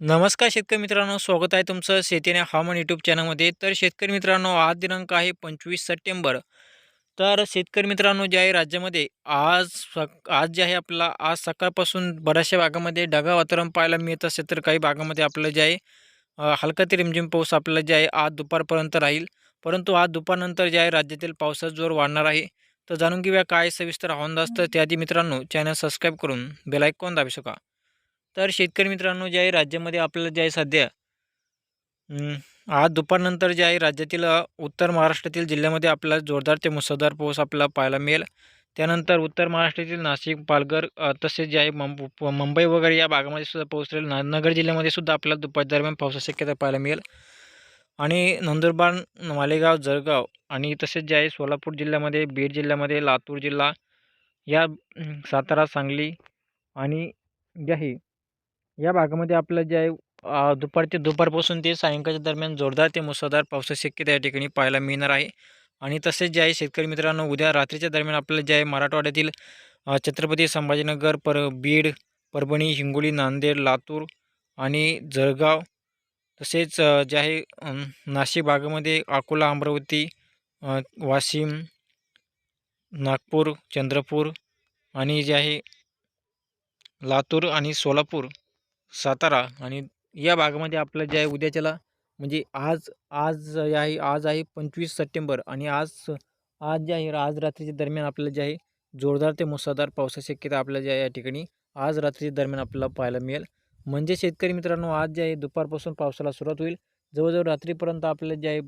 नमस्कार शेतकरी मित्रांनो स्वागत आहे तुमचं शेतीने हवामान यूट्यूब चॅनलमध्ये तर शेतकरी मित्रांनो आज दिनांक आहे पंचवीस सप्टेंबर. तर शेतकरी मित्रांनो जे आहे राज्यामध्ये आज सक आज जे आहे आपला आज सकाळपासून बऱ्याचशा भागामध्ये ढगाळ वातावरण पाहायला मिळत असेल तर काही भागामध्ये आपलं जे आहे अ, हलका ते रिमझिम पाऊस आपलं जे आहे आज दुपारपर्यंत राहील. परंतु आज दुपारनंतर जे आहे राज्यातील पावसाचा जोर वाढणार आहे. तर जाणून घेऊया काय सविस्तर हवामान असतं. त्याआधी मित्रांनो चॅनल सबस्क्राईब करून बेलायकॉन दाबू शका तर शेतकरी मित्रांनो जे आहे राज्यामध्ये आपल्याला जे आहे सध्या आज दुपारनंतर जे आहे राज्यातील उत्तर महाराष्ट्रातील जिल्ह्यामध्ये आपल्याला जोरदार ते मुसळधार पाऊस आपल्याला पाहायला मिळेल. त्यानंतर उत्तर महाराष्ट्रातील नाशिक पालघर तसेच जे आहे मुंबई वगैरे या भागामध्ये सुद्धा पाऊस राहील. ना नगर जिल्ह्यामध्ये सुद्धा आपल्याला दुपार दरम्यान पावसाची शक्यता पाहायला मिळेल. आणि नंदुरबार मालेगाव जळगाव आणि तसेच जे आहे सोलापूर जिल्ह्यामध्ये बीड जिल्ह्यामध्ये लातूर जिल्हा या सातारा सांगली आणि जे आहे या भागामध्ये आपलं जे आहे दुपारचे दुपारपासून ते सायंकाळच्या दरम्यान जोरदार ते मुसळधार पावसाची शक्यता या ठिकाणी पाहायला मिळणार आहे. आणि तसेच जे आहे शेतकरी मित्रांनो उद्या रात्रीच्या दरम्यान आपल्याला जे आहे मराठवाड्यातील छत्रपती संभाजीनगर पर बीड परभणी हिंगोली नांदेड लातूर आणि जळगाव तसेच जे आहे नाशिक भागामध्ये अकोला अमरावती वाशिम नागपूर चंद्रपूर आणि जे आहे लातूर आणि सोलापूर सातारा आणि या भागामध्ये आपलं जे आहे उद्याच्याला म्हणजे आज आज जे आहे आज आहे पंचवीस सप्टेंबर आणि आज आज जे आहे आज रात्रीच्या दरम्यान आपल्याला जे आहे जोरदार ते मुसळधार पावसाची शक्यता आपल्याला जे आहे या ठिकाणी आज रात्रीच्या दरम्यान आपल्याला पाहायला मिळेल. म्हणजे शेतकरी मित्रांनो आज जे आहे दुपारपासून पावसाला सुरुवात होईल. जवळजवळ रात्रीपर्यंत आपल्याला जे आहे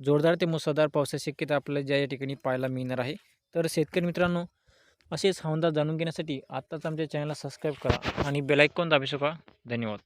जोरदार ते मुसळधार पावसाची शक्यता आपल्याला ज्या या ठिकाणी पाहायला मिळणार आहे. तर शेतकरी मित्रांनो असेच हवामान जाणून घेण्यासाठी आत्ताच आमच्या चॅनलला सबस्क्राईब करा आणि बेलायकॉन दाबी शका धन्यवाद.